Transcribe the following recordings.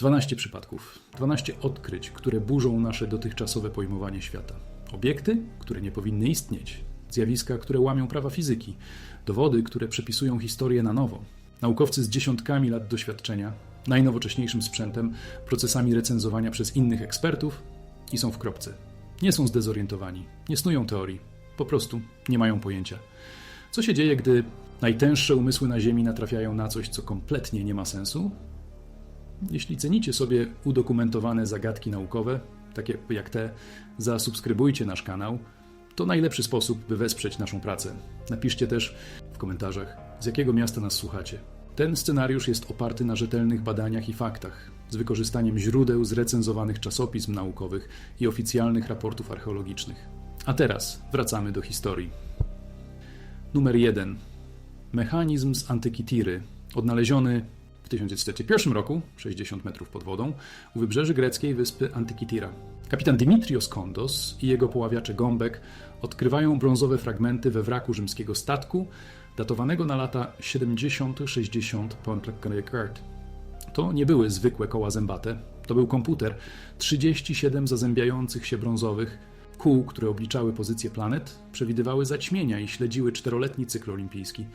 12 przypadków, 12 odkryć, które burzą nasze dotychczasowe pojmowanie świata. Obiekty, które nie powinny istnieć, zjawiska, które łamią prawa fizyki, dowody, które przepisują historię na nowo. Naukowcy z dziesiątkami lat doświadczenia, najnowocześniejszym sprzętem, procesami recenzowania przez innych ekspertów i są w kropce. Nie są zdezorientowani, nie snują teorii, po prostu nie mają pojęcia. Co się dzieje, gdy najtęższe umysły na Ziemi natrafiają na coś, co kompletnie nie ma sensu? Jeśli cenicie sobie udokumentowane zagadki naukowe, takie jak te, zasubskrybujcie nasz kanał. To najlepszy sposób, by wesprzeć naszą pracę. Napiszcie też w komentarzach, z jakiego miasta nas słuchacie. Ten scenariusz jest oparty na rzetelnych badaniach i faktach, z wykorzystaniem źródeł z recenzowanych czasopism naukowych i oficjalnych raportów archeologicznych. A teraz wracamy do historii. Numer 1. Mechanizm z antyki Tiry, odnaleziony w 1901 roku, 60 metrów pod wodą, u wybrzeży greckiej wyspy Antykitira. Kapitan Dimitrios Kondos i jego poławiacze Gąbek odkrywają brązowe fragmenty we wraku rzymskiego statku, datowanego na lata 70-60 po Kart. To nie były zwykłe koła zębate, to był komputer, 37 zazębiających się brązowych kół, które obliczały pozycję planet, przewidywały zaćmienia i śledziły czteroletni cykl olimpijski.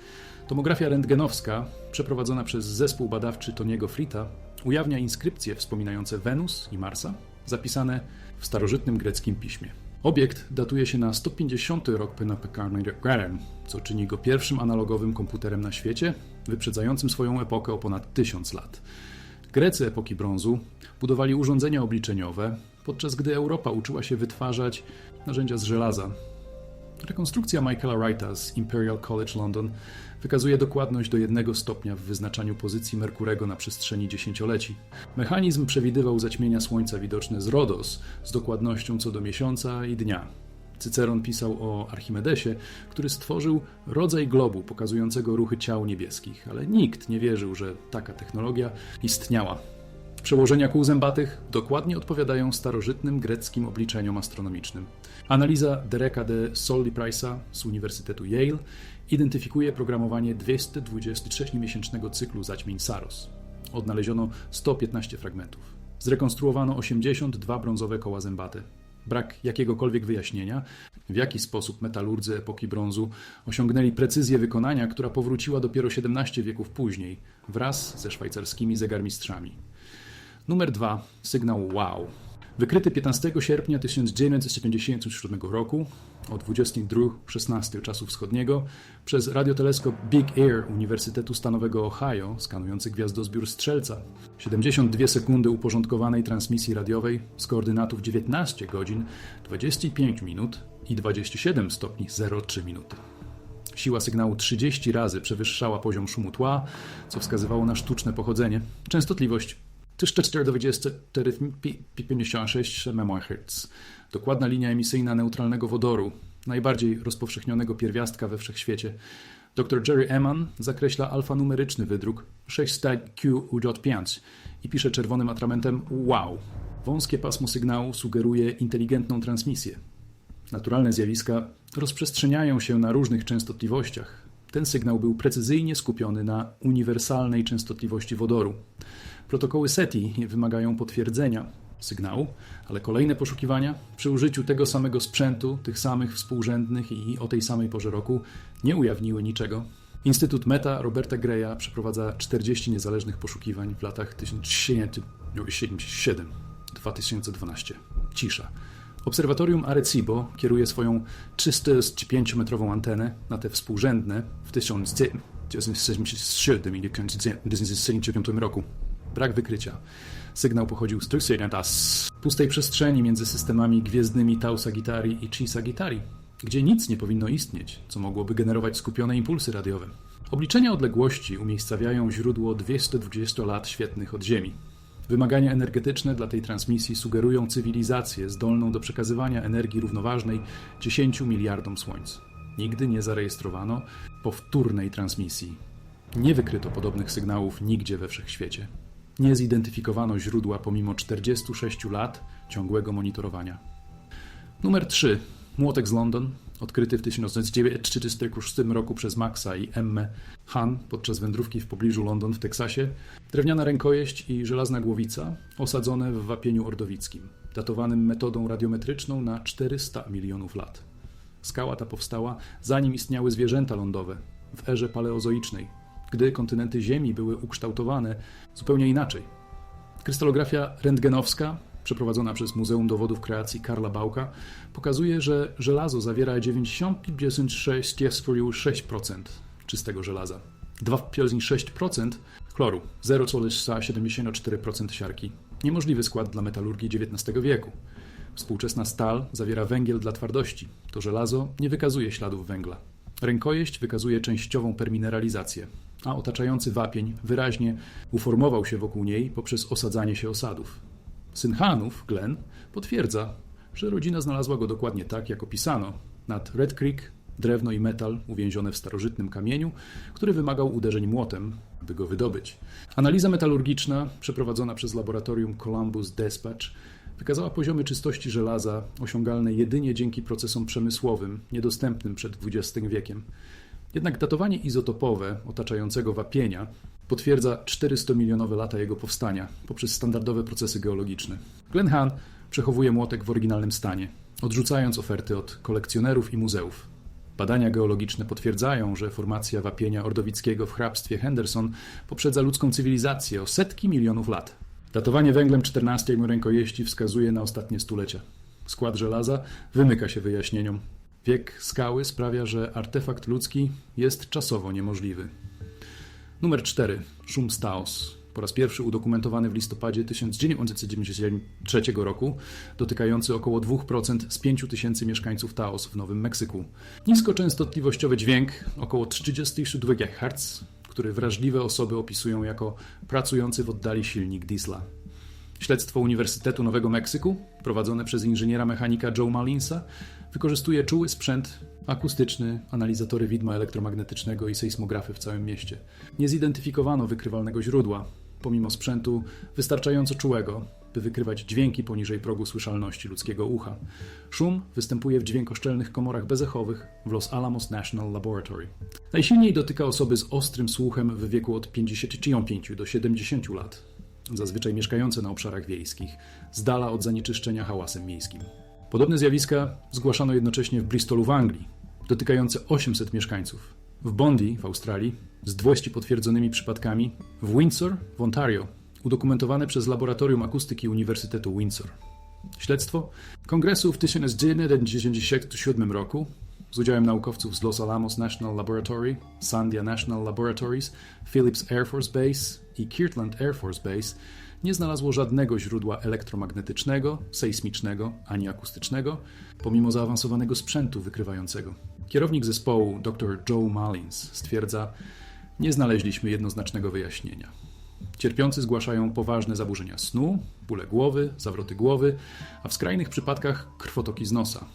Tomografia rentgenowska, przeprowadzona przez zespół badawczy Toniego Frita, ujawnia inskrypcje wspominające Wenus i Marsa, zapisane w starożytnym greckim piśmie. Obiekt datuje się na 150 rok Penapekarnirem, co czyni go pierwszym analogowym komputerem na świecie, wyprzedzającym swoją epokę o ponad tysiąc lat. Grecy epoki brązu budowali urządzenia obliczeniowe, podczas gdy Europa uczyła się wytwarzać narzędzia z żelaza. Rekonstrukcja Michaela Wrighta z Imperial College London wykazuje dokładność do jednego stopnia w wyznaczaniu pozycji Merkurego na przestrzeni dziesięcioleci. Mechanizm przewidywał zaćmienia Słońca widoczne z Rodos z dokładnością co do miesiąca i dnia. Cyceron pisał o Archimedesie, który stworzył rodzaj globu pokazującego ruchy ciał niebieskich, ale nikt nie wierzył, że taka technologia istniała. Przełożenia kół zębatych dokładnie odpowiadają starożytnym greckim obliczeniom astronomicznym. Analiza Dereka de Solly Price'a z Uniwersytetu Yale identyfikuje programowanie 223-miesięcznego cyklu zaćmień Saros. Odnaleziono 115 fragmentów. Zrekonstruowano 82 brązowe koła zębate. Brak jakiegokolwiek wyjaśnienia, w jaki sposób metalurdzy epoki brązu osiągnęli precyzję wykonania, która powróciła dopiero 17 wieków później, wraz ze szwajcarskimi zegarmistrzami. Numer 2. Sygnał WOW. Wykryty 15 sierpnia 1977 roku o 22.16 czasu wschodniego przez radioteleskop Big Air Uniwersytetu Stanowego Ohio, skanujący gwiazdozbiór Strzelca. 72 sekundy uporządkowanej transmisji radiowej z koordynatów 19 godzin 25 minut i 27 stopni 03 minuty. Siła sygnału 30 razy przewyższała poziom szumu tła, co wskazywało na sztuczne pochodzenie. Częstotliwość 1424,56 MHz. Dokładna linia emisyjna neutralnego wodoru, najbardziej rozpowszechnionego pierwiastka we wszechświecie. Dr Jerry Eman zakreśla alfanumeryczny wydruk 6QUJ5 i pisze czerwonym atramentem wow. Wąskie pasmo sygnału sugeruje inteligentną transmisję. Naturalne zjawiska rozprzestrzeniają się na różnych częstotliwościach. Ten sygnał był precyzyjnie skupiony na uniwersalnej częstotliwości wodoru. Protokoły SETI wymagają potwierdzenia sygnału, ale kolejne poszukiwania przy użyciu tego samego sprzętu, tych samych współrzędnych i o tej samej porze roku nie ujawniły niczego. Instytut Meta Roberta Greya przeprowadza 40 niezależnych poszukiwań w latach 1977-2012. Cisza. Obserwatorium Arecibo kieruje swoją 305-metrową antenę na te współrzędne w 1977 i 1975 roku. Brak wykrycia. Sygnał pochodził z z pustej przestrzeni między systemami gwiezdnymi Tau Sagittari i Chi Sagittari, gdzie nic nie powinno istnieć, co mogłoby generować skupione impulsy radiowe. Obliczenia odległości umiejscawiają źródło 220 lat świetnych od Ziemi. Wymagania energetyczne dla tej transmisji sugerują cywilizację zdolną do przekazywania energii równoważnej 10 miliardom słońc. Nigdy nie zarejestrowano powtórnej transmisji. Nie wykryto podobnych sygnałów nigdzie we wszechświecie. Nie zidentyfikowano źródła pomimo 46 lat ciągłego monitorowania. Numer 3. Młotek z London odkryty w 1936 roku przez Maxa i Emmę Han podczas wędrówki w pobliżu London w Teksasie, drewniana rękojeść i żelazna głowica osadzone w wapieniu ordowickim, datowanym metodą radiometryczną na 400 milionów lat. Skała ta powstała zanim istniały zwierzęta lądowe, w erze paleozoicznej, gdy kontynenty Ziemi były ukształtowane zupełnie inaczej. Krystalografia rentgenowska, przeprowadzona przez Muzeum Dowodów Kreacji Karla Bauka, pokazuje, że żelazo zawiera 96,6% czystego żelaza, 2,6% chloru, 0,74% siarki. Niemożliwy skład dla metalurgii XIX wieku. Współczesna stal zawiera węgiel dla twardości. To żelazo nie wykazuje śladów węgla. Rękojeść wykazuje częściową permineralizację, a otaczający wapień wyraźnie uformował się wokół niej poprzez osadzanie się osadów. Syn Hanów, Glenn, potwierdza, że rodzina znalazła go dokładnie tak, jak opisano. Nad Red Creek drewno i metal uwięzione w starożytnym kamieniu, który wymagał uderzeń młotem, by go wydobyć. Analiza metalurgiczna przeprowadzona przez laboratorium Columbus Dispatch wykazała poziomy czystości żelaza osiągalne jedynie dzięki procesom przemysłowym niedostępnym przed XX wiekiem. Jednak datowanie izotopowe otaczającego wapienia potwierdza 400-milionowe lata jego powstania poprzez standardowe procesy geologiczne. Glenn Hahn przechowuje młotek w oryginalnym stanie, odrzucając oferty od kolekcjonerów i muzeów. Badania geologiczne potwierdzają, że formacja wapienia ordowickiego w hrabstwie Henderson poprzedza ludzką cywilizację o setki milionów lat. Datowanie węglem 14 rękojeści wskazuje na ostatnie stulecia. Skład żelaza wymyka się wyjaśnieniom. Wiek skały sprawia, że artefakt ludzki jest czasowo niemożliwy. Numer 4. Szum Staos. Po raz pierwszy udokumentowany w listopadzie 1993 roku, dotykający około 2% z 5000 mieszkańców Taos w Nowym Meksyku. Niskoczęstotliwościowy dźwięk, około 32 GHz, który wrażliwe osoby opisują jako pracujący w oddali silnik diesla. Śledztwo Uniwersytetu Nowego Meksyku, prowadzone przez inżyniera mechanika Joe Malinsa, wykorzystuje czuły sprzęt akustyczny, analizatory widma elektromagnetycznego i sejsmografy w całym mieście. Nie zidentyfikowano wykrywalnego źródła, pomimo sprzętu wystarczająco czułego, by wykrywać dźwięki poniżej progu słyszalności ludzkiego ucha. Szum występuje w dźwiękoszczelnych komorach bezechowych w Los Alamos National Laboratory. Najsilniej dotyka osoby z ostrym słuchem w wieku od 55 do 70 lat, zazwyczaj mieszkające na obszarach wiejskich, z dala od zanieczyszczenia hałasem miejskim. Podobne zjawiska zgłaszano jednocześnie w Bristolu w Anglii, dotykające 800 mieszkańców, w Bondi w Australii z 200 potwierdzonymi przypadkami, w Windsor w Ontario, udokumentowane przez Laboratorium Akustyki Uniwersytetu Windsor. Śledztwo kongresu w 1997 roku z udziałem naukowców z Los Alamos National Laboratory, Sandia National Laboratories, Phillips Air Force Base i Kirtland Air Force Base nie znalazło żadnego źródła elektromagnetycznego, sejsmicznego ani akustycznego, pomimo zaawansowanego sprzętu wykrywającego. Kierownik zespołu dr Joe Mullins stwierdza, nie znaleźliśmy jednoznacznego wyjaśnienia. Cierpiący zgłaszają poważne zaburzenia snu, bóle głowy, zawroty głowy, a w skrajnych przypadkach krwotoki z nosa.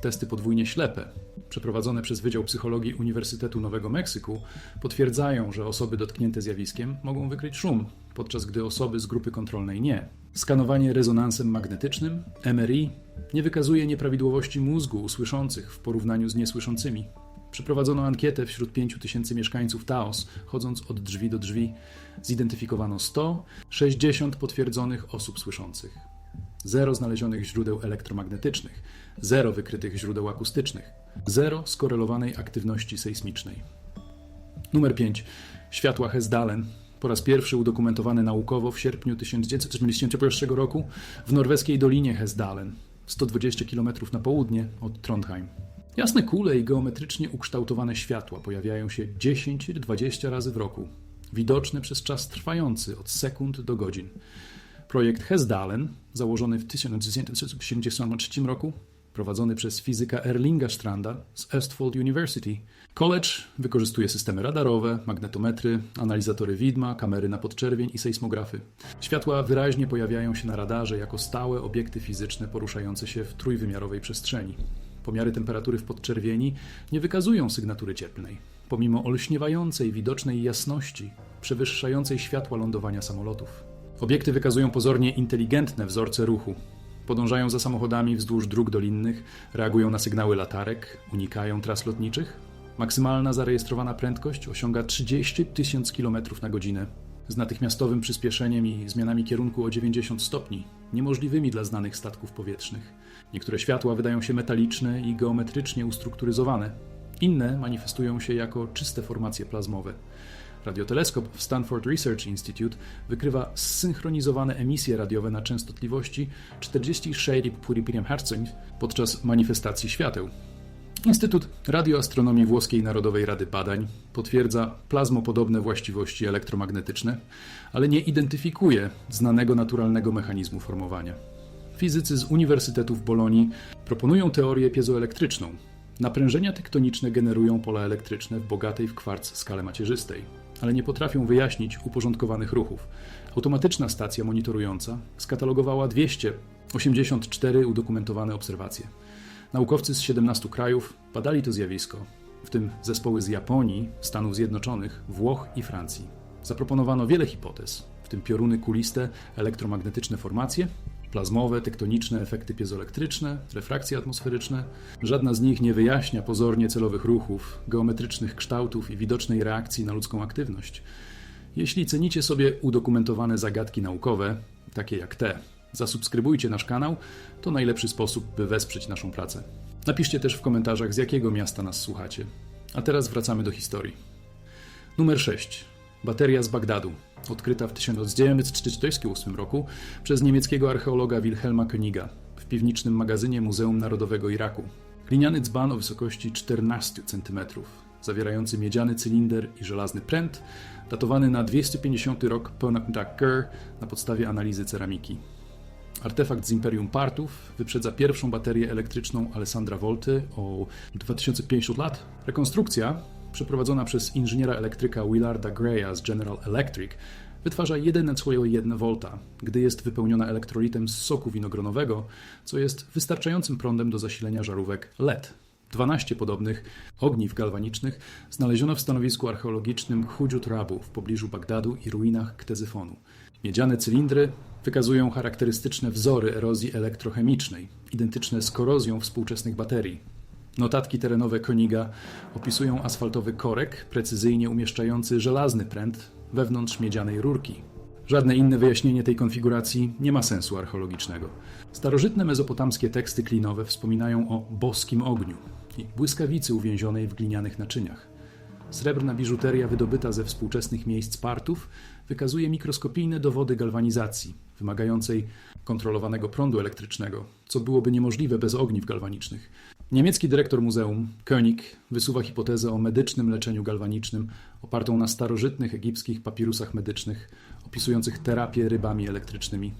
Testy podwójnie ślepe, przeprowadzone przez Wydział Psychologii Uniwersytetu Nowego Meksyku, potwierdzają, że osoby dotknięte zjawiskiem mogą wykryć szum, podczas gdy osoby z grupy kontrolnej nie. Skanowanie rezonansem magnetycznym, MRI, nie wykazuje nieprawidłowości mózgu u słyszących w porównaniu z niesłyszącymi. Przeprowadzono ankietę wśród 5 tysięcy mieszkańców Taos, chodząc od drzwi do drzwi. Zidentyfikowano 160 potwierdzonych osób słyszących. Zero znalezionych źródeł elektromagnetycznych, zero wykrytych źródeł akustycznych, zero skorelowanej aktywności sejsmicznej. Numer 5. Światła Hesdalen. Po raz pierwszy udokumentowany naukowo w sierpniu 1981 roku w norweskiej dolinie Hesdalen, 120 km na południe od Trondheim. Jasne kule i geometrycznie ukształtowane światła pojawiają się 10-20 razy w roku, widoczne przez czas trwający od sekund do godzin. Projekt Hesdalen, założony w 1973 roku, prowadzony przez fizyka Erlinga Stranda z Østfold University. College wykorzystuje systemy radarowe, magnetometry, analizatory widma, kamery na podczerwień i sejsmografy. Światła wyraźnie pojawiają się na radarze jako stałe obiekty fizyczne poruszające się w trójwymiarowej przestrzeni. Pomiary temperatury w podczerwieni nie wykazują sygnatury cieplnej, pomimo olśniewającej widocznej jasności przewyższającej światła lądowania samolotów. Obiekty wykazują pozornie inteligentne wzorce ruchu. Podążają za samochodami wzdłuż dróg dolinnych, reagują na sygnały latarek, unikają tras lotniczych. Maksymalna zarejestrowana prędkość osiąga 30 tysięcy km na godzinę. Z natychmiastowym przyspieszeniem i zmianami kierunku o 90 stopni, niemożliwymi dla znanych statków powietrznych. Niektóre światła wydają się metaliczne i geometrycznie ustrukturyzowane. Inne manifestują się jako czyste formacje plazmowe. Radioteleskop w Stanford Research Institute wykrywa zsynchronizowane emisje radiowe na częstotliwości 46,5 Hz podczas manifestacji świateł. Instytut Radioastronomii Włoskiej Narodowej Rady Badań potwierdza plazmopodobne właściwości elektromagnetyczne, ale nie identyfikuje znanego naturalnego mechanizmu formowania. Fizycy z Uniwersytetu w Bolonii proponują teorię piezoelektryczną. Naprężenia tektoniczne generują pola elektryczne w bogatej w kwarc skale macierzystej, ale nie potrafią wyjaśnić uporządkowanych ruchów. Automatyczna stacja monitorująca skatalogowała 284 udokumentowane obserwacje. Naukowcy z 17 krajów badali to zjawisko, w tym zespoły z Japonii, Stanów Zjednoczonych, Włoch i Francji. Zaproponowano wiele hipotez, w tym pioruny kuliste, elektromagnetyczne formacje, plazmowe, tektoniczne efekty piezoelektryczne, refrakcje atmosferyczne. Żadna z nich nie wyjaśnia pozornie celowych ruchów, geometrycznych kształtów i widocznej reakcji na ludzką aktywność. Jeśli cenicie sobie udokumentowane zagadki naukowe, takie jak te, zasubskrybujcie nasz kanał, to najlepszy sposób, by wesprzeć naszą pracę. Napiszcie też w komentarzach, z jakiego miasta nas słuchacie. A teraz wracamy do historii. Numer 6. Bateria z Bagdadu, odkryta w 1948 roku przez niemieckiego archeologa Wilhelma Königa w piwniczym magazynie Muzeum Narodowego Iraku. Gliniany dzban o wysokości 14 cm, zawierający miedziany cylinder i żelazny pręt, datowany na 250 rok Ponakdaker na podstawie analizy ceramiki. Artefakt z Imperium Partów wyprzedza pierwszą baterię elektryczną Alessandra Volty o 2500 lat. Rekonstrukcja, przeprowadzona przez inżyniera elektryka Willarda Greya z General Electric, wytwarza 1,1 V, gdy jest wypełniona elektrolitem z soku winogronowego, co jest wystarczającym prądem do zasilenia żarówek LED. 12 podobnych ogniw galwanicznych znaleziono w stanowisku archeologicznym Hujut Rabu w pobliżu Bagdadu i ruinach Ktezyfonu. Miedziane cylindry wykazują charakterystyczne wzory erozji elektrochemicznej, identyczne z korozją współczesnych baterii. Notatki terenowe Koniga opisują asfaltowy korek precyzyjnie umieszczający żelazny pręt wewnątrz miedzianej rurki. Żadne inne wyjaśnienie tej konfiguracji nie ma sensu archeologicznego. Starożytne mezopotamskie teksty klinowe wspominają o boskim ogniu i błyskawicy uwięzionej w glinianych naczyniach. Srebrna biżuteria wydobyta ze współczesnych miejsc partów wykazuje mikroskopijne dowody galwanizacji, wymagającej kontrolowanego prądu elektrycznego, co byłoby niemożliwe bez ogniw galwanicznych. Niemiecki dyrektor muzeum, König, wysuwa hipotezę o medycznym leczeniu galwanicznym opartą na starożytnych egipskich papirusach medycznych opisujących terapię rybami elektrycznymi.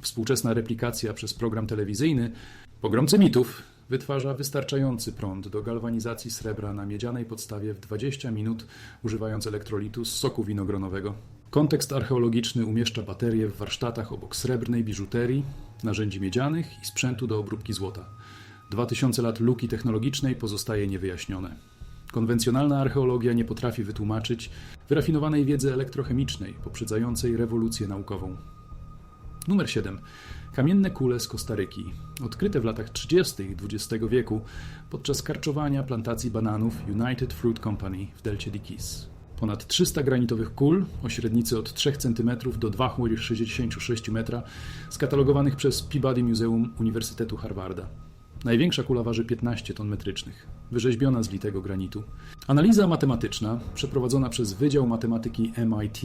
Współczesna replikacja przez program telewizyjny Pogromcy mitów wytwarza wystarczający prąd do galwanizacji srebra na miedzianej podstawie w 20 minut, używając elektrolitu z soku winogronowego. Kontekst archeologiczny umieszcza baterie w warsztatach obok srebrnej biżuterii, narzędzi miedzianych i sprzętu do obróbki złota. 2000 lat luki technologicznej pozostaje niewyjaśnione. Konwencjonalna archeologia nie potrafi wytłumaczyć wyrafinowanej wiedzy elektrochemicznej poprzedzającej rewolucję naukową. Numer 7. Kamienne kule z Kostaryki, odkryte w latach 30. XX wieku podczas karczowania plantacji bananów United Fruit Company w delcie Dikis. Ponad 300 granitowych kul o średnicy od 3 cm do 2,66 m, skatalogowanych przez Peabody Museum Uniwersytetu Harvarda. Największa kula waży 15 ton metrycznych, wyrzeźbiona z litego granitu. Analiza matematyczna, przeprowadzona przez Wydział Matematyki MIT,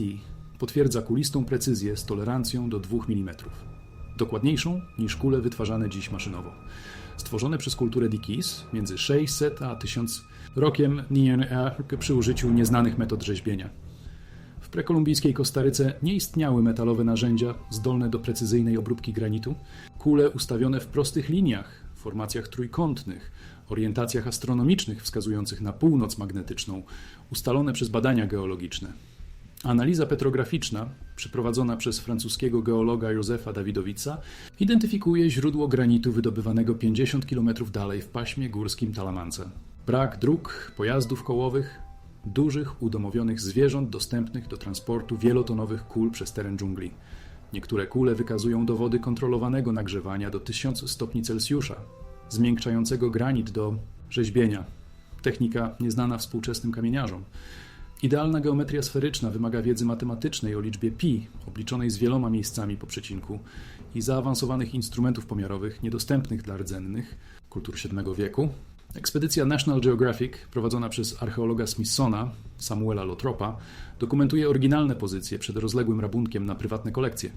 potwierdza kulistą precyzję z tolerancją do 2 mm. Dokładniejszą niż kule wytwarzane dziś maszynowo. Stworzone przez kulturę Dikis między 600 a 1000 rokiem przy użyciu nieznanych metod rzeźbienia. W prekolumbijskiej Kostaryce nie istniały metalowe narzędzia zdolne do precyzyjnej obróbki granitu. Kule ustawione w prostych liniach, formacjach trójkątnych, orientacjach astronomicznych wskazujących na północ magnetyczną, ustalone przez badania geologiczne. Analiza petrograficzna, przeprowadzona przez francuskiego geologa Józefa Dawidowica, identyfikuje źródło granitu wydobywanego 50 km dalej w paśmie górskim Talamance. Brak dróg, pojazdów kołowych, dużych, udomowionych zwierząt dostępnych do transportu wielotonowych kul przez teren dżungli. Niektóre kule wykazują dowody kontrolowanego nagrzewania do 1000 stopni Celsjusza, zmiękczającego granit do rzeźbienia. Technika nieznana współczesnym kamieniarzom. Idealna geometria sferyczna wymaga wiedzy matematycznej o liczbie pi, obliczonej z wieloma miejscami po przecinku, i zaawansowanych instrumentów pomiarowych niedostępnych dla rdzennych kultur VII wieku. Ekspedycja National Geographic, prowadzona przez archeologa Smithsona, Samuela Lotropa, dokumentuje oryginalne pozycje przed rozległym rabunkiem na prywatne kolekcje.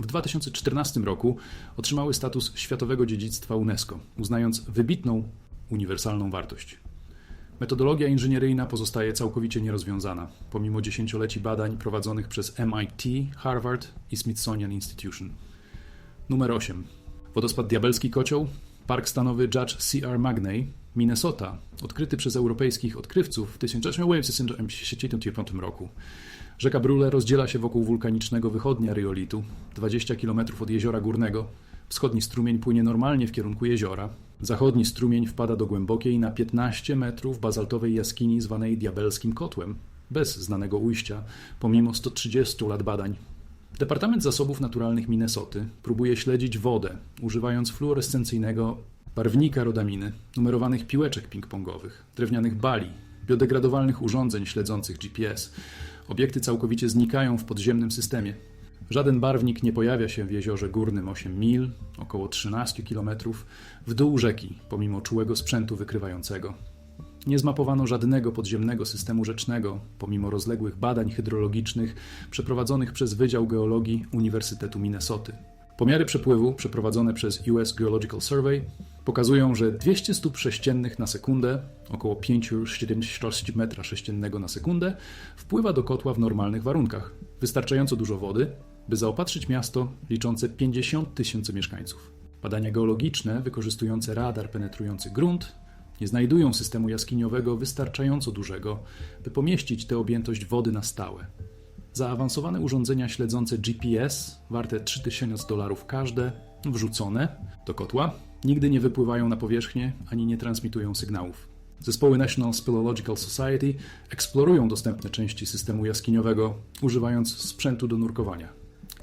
W 2014 roku otrzymały status światowego dziedzictwa UNESCO, uznając wybitną, uniwersalną wartość. Metodologia inżynieryjna pozostaje całkowicie nierozwiązana, pomimo dziesięcioleci badań prowadzonych przez MIT, Harvard i Smithsonian Institution. Numer 8. Wodospad Diabelski Kocioł, Park Stanowy Judge C.R. Magney, Minnesota, odkryty przez europejskich odkrywców w 1965 roku. Rzeka Brule rozdziela się wokół wulkanicznego wychodnia ryolitu, 20 km od jeziora górnego. Wschodni strumień płynie normalnie w kierunku jeziora. Zachodni strumień wpada do głębokiej na 15 metrów bazaltowej jaskini zwanej Diabelskim Kotłem, bez znanego ujścia, pomimo 130 lat badań. Departament Zasobów Naturalnych Minnesoty próbuje śledzić wodę, używając fluorescencyjnego barwnika rodaminy, numerowanych piłeczek ping-pongowych, drewnianych bali, biodegradowalnych urządzeń śledzących GPS. Obiekty całkowicie znikają w podziemnym systemie. Żaden barwnik nie pojawia się w jeziorze górnym 8 mil, około 13 km, w dół rzeki, pomimo czułego sprzętu wykrywającego. Nie zmapowano żadnego podziemnego systemu rzecznego, pomimo rozległych badań hydrologicznych przeprowadzonych przez Wydział Geologii Uniwersytetu Minnesoty. Pomiary przepływu przeprowadzone przez US Geological Survey pokazują, że 200 stóp sześciennych na sekundę, około 5,76 metra sześciennego na sekundę, wpływa do kotła w normalnych warunkach. Wystarczająco dużo wody, by zaopatrzyć miasto liczące 50 tysięcy mieszkańców. Badania geologiczne wykorzystujące radar penetrujący grunt nie znajdują systemu jaskiniowego wystarczająco dużego, by pomieścić tę objętość wody na stałe. Zaawansowane urządzenia śledzące GPS, warte 3000 dolarów każde, wrzucone do kotła, nigdy nie wypływają na powierzchnię ani nie transmitują sygnałów. Zespoły National Speleological Society eksplorują dostępne części systemu jaskiniowego, używając sprzętu do nurkowania.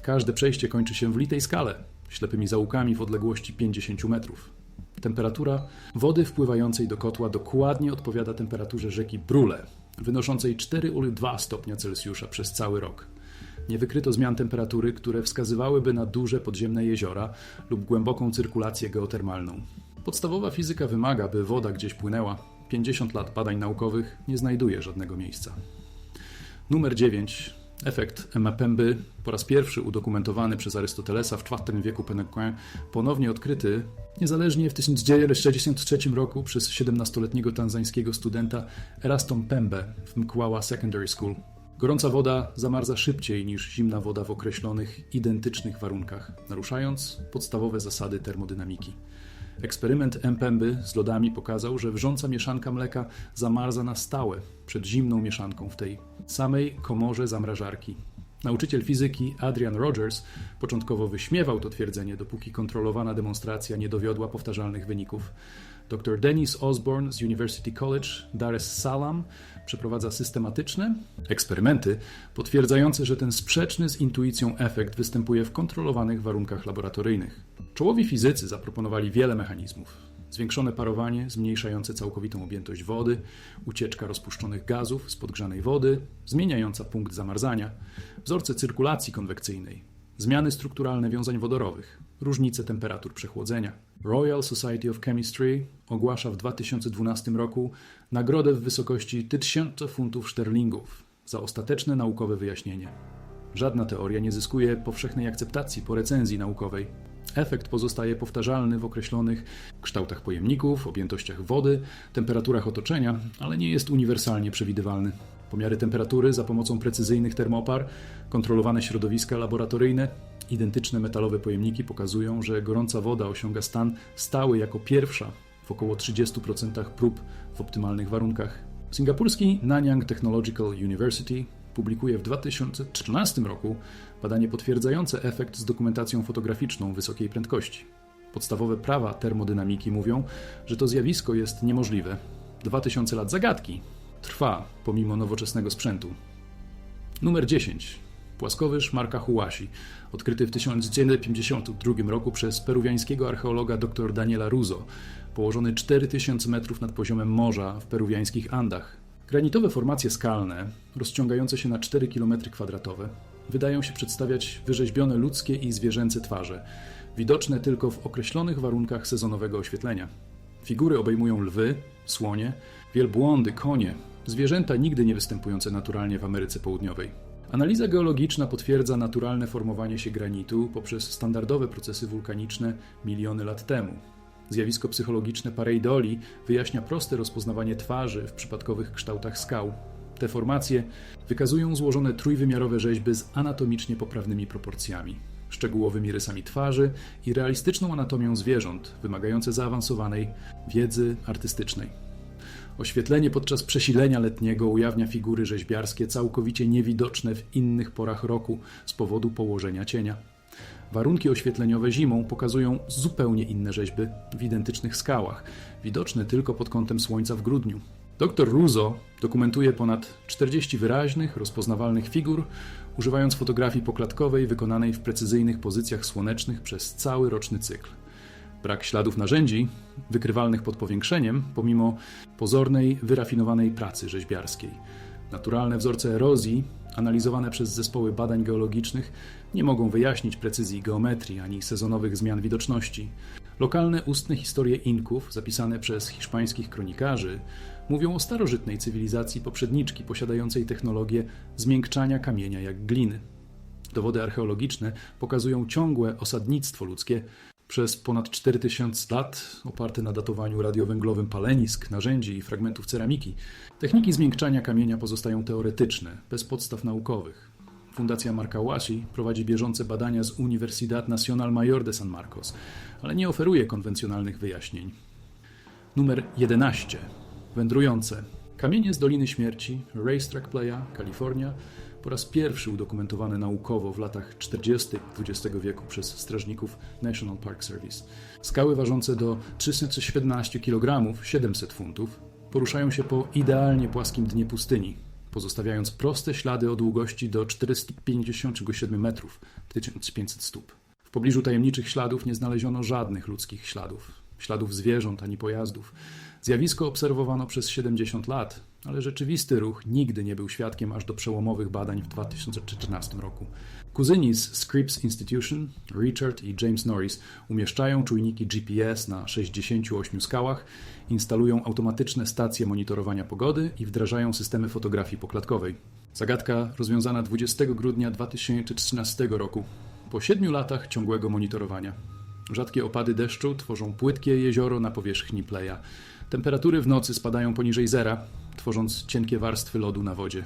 Każde przejście kończy się w litej skale, ślepymi zaułkami w odległości 50 metrów. Temperatura wody wpływającej do kotła dokładnie odpowiada temperaturze rzeki Brule, wynoszącej 4,2 stopnia Celsjusza przez cały rok. Nie wykryto zmian temperatury, które wskazywałyby na duże podziemne jeziora lub głęboką cyrkulację geotermalną. Podstawowa fizyka wymaga, by woda gdzieś płynęła. 50 lat badań naukowych nie znajduje żadnego miejsca. Numer 9. Efekt Mapemby, po raz pierwszy udokumentowany przez Arystotelesa w IV wieku Penenquin, ponownie odkryty niezależnie w 1963 roku przez 17-letniego tanzańskiego studenta Erastom Pembe w Mkwawa Secondary School. Gorąca woda zamarza szybciej niż zimna woda w określonych, identycznych warunkach, naruszając podstawowe zasady termodynamiki. Eksperyment Mpemby z lodami pokazał, że wrząca mieszanka mleka zamarza na stałe przed zimną mieszanką w tej samej komorze zamrażarki. Nauczyciel fizyki Adrian Rogers początkowo wyśmiewał to twierdzenie, dopóki kontrolowana demonstracja nie dowiodła powtarzalnych wyników. Dr Dennis Osborne z University College Dar es Salaam przeprowadza systematyczne eksperymenty potwierdzające, że ten sprzeczny z intuicją efekt występuje w kontrolowanych warunkach laboratoryjnych. Czołowi fizycy zaproponowali wiele mechanizmów. Zwiększone parowanie, zmniejszające całkowitą objętość wody, ucieczka rozpuszczonych gazów z podgrzanej wody, zmieniająca punkt zamarzania, wzorce cyrkulacji konwekcyjnej, zmiany strukturalne wiązań wodorowych, różnice temperatur przechłodzenia. Royal Society of Chemistry ogłasza w 2012 roku nagrodę w wysokości 1000 funtów szterlingów za ostateczne naukowe wyjaśnienie. Żadna teoria nie zyskuje powszechnej akceptacji po recenzji naukowej. Efekt pozostaje powtarzalny w określonych kształtach pojemników, objętościach wody, temperaturach otoczenia, ale nie jest uniwersalnie przewidywalny. Pomiary temperatury za pomocą precyzyjnych termopar, kontrolowane środowiska laboratoryjne, identyczne metalowe pojemniki pokazują, że gorąca woda osiąga stan stały jako pierwsza w około 30% prób w optymalnych warunkach. Singapurski Nanyang Technological University publikuje w 2014 roku badanie potwierdzające efekt z dokumentacją fotograficzną wysokiej prędkości. Podstawowe prawa termodynamiki mówią, że to zjawisko jest niemożliwe. 2000 lat zagadki trwa pomimo nowoczesnego sprzętu. Numer 10. Płaskowyż Marka Huasi, odkryty w 1952 roku przez peruwiańskiego archeologa dr Daniela Ruzo, położony 4000 metrów nad poziomem morza w peruwiańskich Andach. Granitowe formacje skalne, rozciągające się na 4 km2, wydają się przedstawiać wyrzeźbione ludzkie i zwierzęce twarze, widoczne tylko w określonych warunkach sezonowego oświetlenia. Figury obejmują lwy, słonie, wielbłądy, konie, zwierzęta nigdy nie występujące naturalnie w Ameryce Południowej. Analiza geologiczna potwierdza naturalne formowanie się granitu poprzez standardowe procesy wulkaniczne miliony lat temu. Zjawisko psychologiczne pareidolii wyjaśnia proste rozpoznawanie twarzy w przypadkowych kształtach skał. Te formacje wykazują złożone trójwymiarowe rzeźby z anatomicznie poprawnymi proporcjami, szczegółowymi rysami twarzy i realistyczną anatomią zwierząt, wymagające zaawansowanej wiedzy artystycznej. Oświetlenie podczas przesilenia letniego ujawnia figury rzeźbiarskie całkowicie niewidoczne w innych porach roku z powodu położenia cienia. Warunki oświetleniowe zimą pokazują zupełnie inne rzeźby w identycznych skałach, widoczne tylko pod kątem słońca w grudniu. Dr Ruzo dokumentuje ponad 40 wyraźnych, rozpoznawalnych figur, używając fotografii poklatkowej wykonanej w precyzyjnych pozycjach słonecznych przez cały roczny cykl. Brak śladów narzędzi, wykrywalnych pod powiększeniem, pomimo pozornej, wyrafinowanej pracy rzeźbiarskiej. Naturalne wzorce erozji, analizowane przez zespoły badań geologicznych, nie mogą wyjaśnić precyzji geometrii ani sezonowych zmian widoczności. Lokalne ustne historie Inków, zapisane przez hiszpańskich kronikarzy, mówią o starożytnej cywilizacji poprzedniczki posiadającej technologię zmiękczania kamienia jak gliny. Dowody archeologiczne pokazują ciągłe osadnictwo ludzkie przez ponad 4000 lat, oparte na datowaniu radiowęglowym palenisk, narzędzi i fragmentów ceramiki. Techniki zmiękczania kamienia pozostają teoretyczne, bez podstaw naukowych. Fundacja Marca Huasi prowadzi bieżące badania z Universidad Nacional Mayor de San Marcos, ale nie oferuje konwencjonalnych wyjaśnień. Numer 11. Wędrujące. Kamienie z Doliny Śmierci, Racetrack Playa, Kalifornia, po raz pierwszy udokumentowane naukowo w latach 40. XX wieku przez strażników National Park Service. Skały ważące do 317 kg, 700 funtów, poruszają się po idealnie płaskim dnie pustyni, pozostawiając proste ślady o długości do 457 metrów, 1500 stóp. W pobliżu tajemniczych śladów nie znaleziono żadnych ludzkich śladów, śladów zwierząt ani pojazdów. Zjawisko obserwowano przez 70 lat, ale rzeczywisty ruch nigdy nie był świadkiem aż do przełomowych badań w 2014 roku. Kuzyni z Scripps Institution, Richard i James Norris, umieszczają czujniki GPS na 68 skałach, instalują automatyczne stacje monitorowania pogody i wdrażają systemy fotografii poklatkowej. Zagadka rozwiązana 20 grudnia 2013 roku, po siedmiu latach ciągłego monitorowania. Rzadkie opady deszczu tworzą płytkie jezioro na powierzchni Playa. Temperatury w nocy spadają poniżej zera, tworząc cienkie warstwy lodu na wodzie.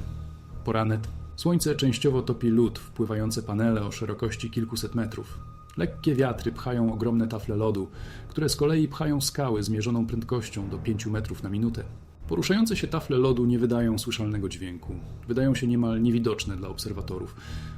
Poranek. Słońce częściowo topi lód, wpływające panele o szerokości kilkuset metrów. Lekkie wiatry pchają ogromne tafle lodu, które z kolei pchają skały zmierzoną prędkością do 5 metrów na minutę. Poruszające się tafle lodu nie wydają słyszalnego dźwięku. Wydają się niemal niewidoczne dla obserwatorów.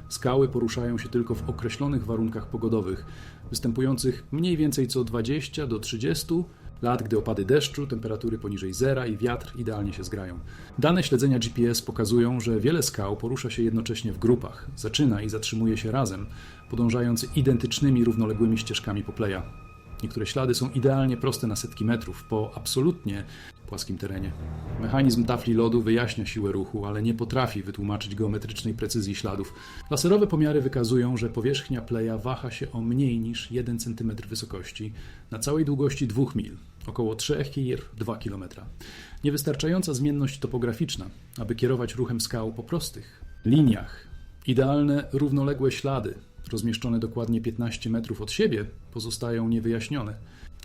Skały poruszają się tylko w określonych warunkach pogodowych, występujących mniej więcej co 20 do 30 lat, gdy opady deszczu, temperatury poniżej zera i wiatr idealnie się zgrają. Dane śledzenia GPS pokazują, że wiele skał porusza się jednocześnie w grupach, zaczyna i zatrzymuje się razem, podążając identycznymi, równoległymi ścieżkami po pleja. Niektóre ślady są idealnie proste na setki metrów, po absolutnie płaskim terenie. Mechanizm tafli lodu wyjaśnia siłę ruchu, ale nie potrafi wytłumaczyć geometrycznej precyzji śladów. Laserowe pomiary wykazują, że powierzchnia pleja waha się o mniej niż 1 cm wysokości na całej długości 2 mil, około 3 kir 2 km. Niewystarczająca zmienność topograficzna, aby kierować ruchem skał po prostych liniach. Idealne, równoległe ślady, rozmieszczone dokładnie 15 metrów od siebie, pozostają niewyjaśnione.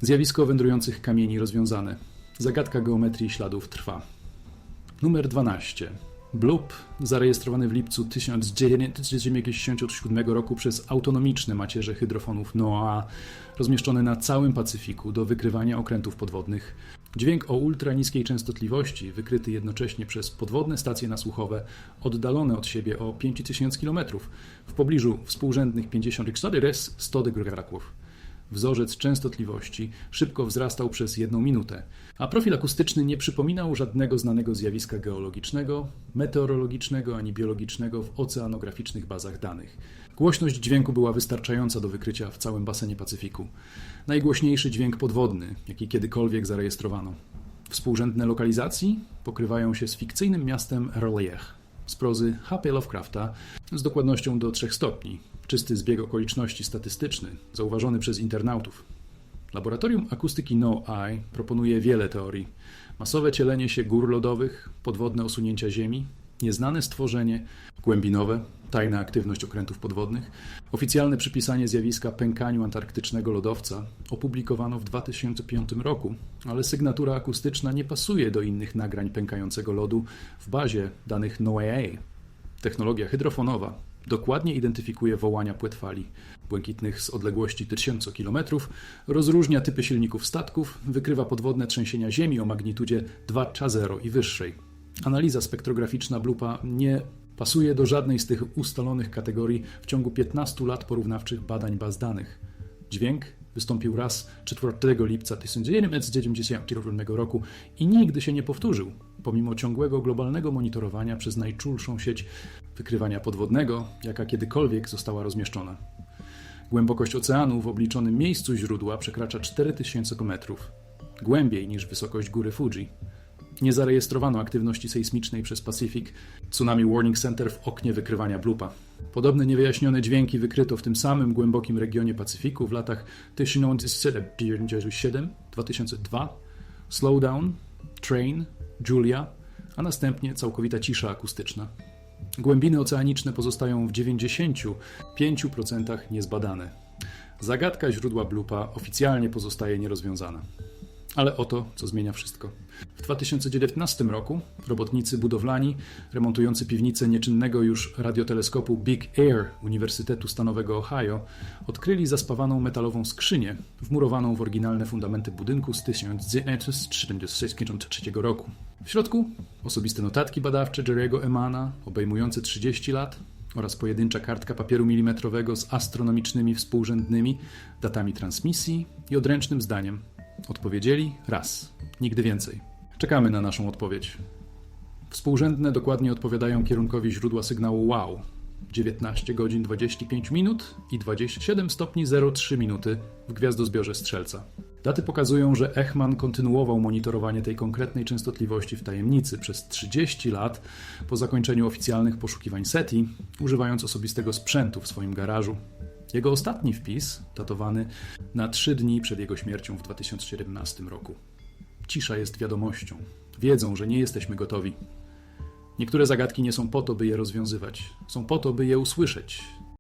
Zjawisko wędrujących kamieni rozwiązane. Zagadka geometrii śladów trwa. Numer 12. Bloop, zarejestrowany w lipcu 1997 roku przez autonomiczne macierze hydrofonów NOAA, rozmieszczone na całym Pacyfiku do wykrywania okrętów podwodnych. Dźwięk o ultraniskiej częstotliwości, wykryty jednocześnie przez podwodne stacje nasłuchowe, oddalone od siebie o 5000 km, w pobliżu współrzędnych 54 res 100 degraków. Wzorzec częstotliwości szybko wzrastał przez jedną minutę, a profil akustyczny nie przypominał żadnego znanego zjawiska geologicznego, meteorologicznego ani biologicznego w oceanograficznych bazach danych. Głośność dźwięku była wystarczająca do wykrycia w całym basenie Pacyfiku. Najgłośniejszy dźwięk podwodny, jaki kiedykolwiek zarejestrowano. Współrzędne lokalizacji pokrywają się z fikcyjnym miastem R'lyeh z prozy H.P. Lovecrafta z dokładnością do 3 stopni. Czysty zbieg okoliczności statystyczny, zauważony przez internautów. Laboratorium akustyki No-Eye proponuje wiele teorii. Masowe cielenie się gór lodowych, podwodne osunięcia Ziemi, nieznane stworzenie, głębinowe, tajna aktywność okrętów podwodnych, oficjalne przypisanie zjawiska pękaniu antarktycznego lodowca opublikowano w 2005 roku, ale sygnatura akustyczna nie pasuje do innych nagrań pękającego lodu w bazie danych NOAA. Technologia hydrofonowa dokładnie identyfikuje wołania płetwali błękitnych z odległości tysiąca kilometrów, rozróżnia typy silników statków, wykrywa podwodne trzęsienia Ziemi o magnitudzie 2.0 i wyższej. Analiza spektrograficzna Blupa nie pasuje do żadnej z tych ustalonych kategorii w ciągu 15 lat porównawczych badań baz danych. Dźwięk wystąpił raz 4 lipca 1997 roku i nigdy się nie powtórzył, pomimo ciągłego globalnego monitorowania przez najczulszą sieć wykrywania podwodnego, jaka kiedykolwiek została rozmieszczona. Głębokość oceanu w obliczonym miejscu źródła przekracza 4000 metrów, głębiej niż wysokość góry Fuji. Nie zarejestrowano aktywności sejsmicznej przez Pacific Tsunami Warning Center w oknie wykrywania Blupa. Podobne niewyjaśnione dźwięki wykryto w tym samym głębokim regionie Pacyfiku w latach 1997-2002, Slowdown, Train, Julia, a następnie całkowita cisza akustyczna. Głębiny oceaniczne pozostają w 95% niezbadane. Zagadka źródła Blupa oficjalnie pozostaje nierozwiązana. Ale oto, co zmienia wszystko. W 2019 roku robotnicy budowlani remontujący piwnicę nieczynnego już radioteleskopu Big Air Uniwersytetu Stanowego Ohio odkryli zaspawaną metalową skrzynię wmurowaną w oryginalne fundamenty budynku z 1973 roku. W środku osobiste notatki badawcze Jerry'ego Emana obejmujące 30 lat oraz pojedyncza kartka papieru milimetrowego z astronomicznymi współrzędnymi datami transmisji i odręcznym zdaniem Odpowiedzieli raz, nigdy więcej. Czekamy na naszą odpowiedź. Współrzędne dokładnie odpowiadają kierunkowi źródła sygnału WOW 19 godzin 25 minut i 27 stopni 03 minuty w gwiazdozbiorze Strzelca. Daty pokazują, że Echman kontynuował monitorowanie tej konkretnej częstotliwości w tajemnicy przez 30 lat po zakończeniu oficjalnych poszukiwań SETI, używając osobistego sprzętu w swoim garażu. Jego ostatni wpis, datowany na trzy dni przed jego śmiercią w 2017 roku. Cisza jest wiadomością. Wiedzą, że nie jesteśmy gotowi. Niektóre zagadki nie są po to, by je rozwiązywać, są po to, by je usłyszeć,